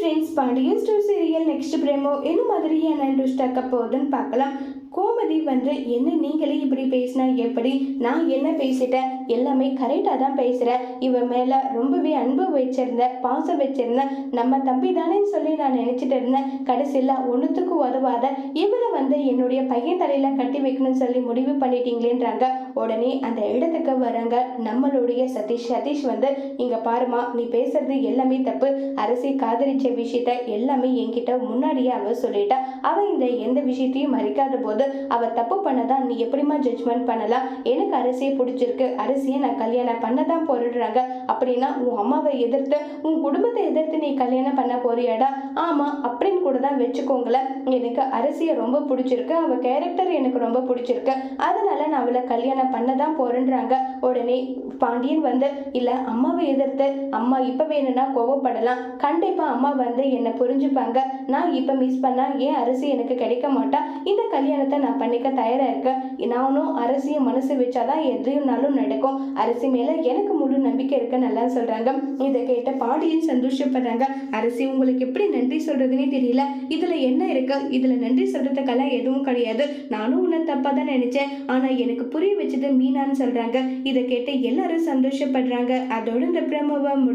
Friends Pandian store serial next promo என்ன மாதிரியான twist ஆக்க போகுதுன்னு பார்க்கலாம். கோமதி வந்து என்ன நீங்களே இப்படி பேசினா எப்படி? நான் என்ன பேசிட்டேன்? எல்லாமே கரெக்டாக தான் பேசுகிறேன் இவன் மேலே ரொம்பவே அன்பு வச்சிருந்தேன் பாசம் வச்சிருந்தேன் நம்ம தம்பி தானேன்னு சொல்லி நான் நினச்சிட்டு இருந்தேன். கடைசியில் ஒன்றுத்துக்கு உதவாத. இவளை வந்து என்னுடைய பையன் தலையில் கட்டி வைக்கணும்னு சொல்லி முடிவு பண்ணிட்டீங்களேன்றாங்க. உடனே அந்த இடத்துக்கு வராங்க நம்மளுடைய சதீஷ் சதீஷ் வந்து இங்கே பாருமா நீ பேசுறது எல்லாமே தப்பு. அரசி காதலிச்சு விஷயத்த எல்லாமே என்கிட்ட முன்னாடியே அவ சொல்லிட்டா. அவ இந்த எந்த விஷயத்தையும் மறைக்காத போது அவ தப்பு பண்ணதான் நீ எப்படிமா ஜட்ஜ்மெண்ட் பண்ணலாம்? எனக்கு அரசியை பிடிச்சிருக்கு. அரசியை நான் கல்யாணம் பண்ண தான் போரிடுறாங்க அப்படின்னா உன் அம்மாவை எதிர்த்து உன் குடும்பத்தை எதிர்த்து நீ கல்யாணம் பண்ண போறியாடா? ஆமா அப்படின்னு கூட தான் வச்சுக்கோங்களேன். எனக்கு அரசியை ரொம்ப பிடிச்சிருக்கு. அவ கேரக்டர் எனக்கு ரொம்ப பிடிச்சிருக்கு. அதனால நான் அவளை கல்யாணம் பண்ண தான் போறேன்றாங்க. உடனே பாண்டியன் வந்து இல்லை அம்மாவை எதிர்த்து. அம்மா இப்ப வேணும்னா கோவப்படலாம். கண்டிப்பாக அம்மா வந்து என்னை புரிஞ்சுப்பாங்க. நான் இப்போ மிஸ் பண்ணால் ஏன் அரிசி எனக்கு கிடைக்க மாட்டா? இந்த கல்யாணத்தை நான் பண்ணிக்க தயாராக இருக்கேன். நானும் அரசியை மனசு வச்சாதான் எதையும்னாலும் நடக்கும். அரிசி மேலே எனக்கு முழு நம்பிக்கை இருக்கு நல்லா சொல்கிறாங்க இதை கேட்ட பாடியும் சந்தோஷப்படுறாங்க. அரசி உங்களுக்கு எப்படி நன்றி சொல்கிறதுனே தெரியல. இதில் என்ன இருக்கு? இதில் நன்றி சொல்கிறதுக்கெல்லாம் எதுவும் கிடையாது. நானும் உன்னை தப்பாக தான் நினச்சேன். ஆனால் எனக்கு புரிய வச்சது மீனான்னு சொல்கிறாங்க இதை கேட்டு எல்லாரும் சந்தோஷப்படுறாங்க. அதோட இந்த பிரமவை முடி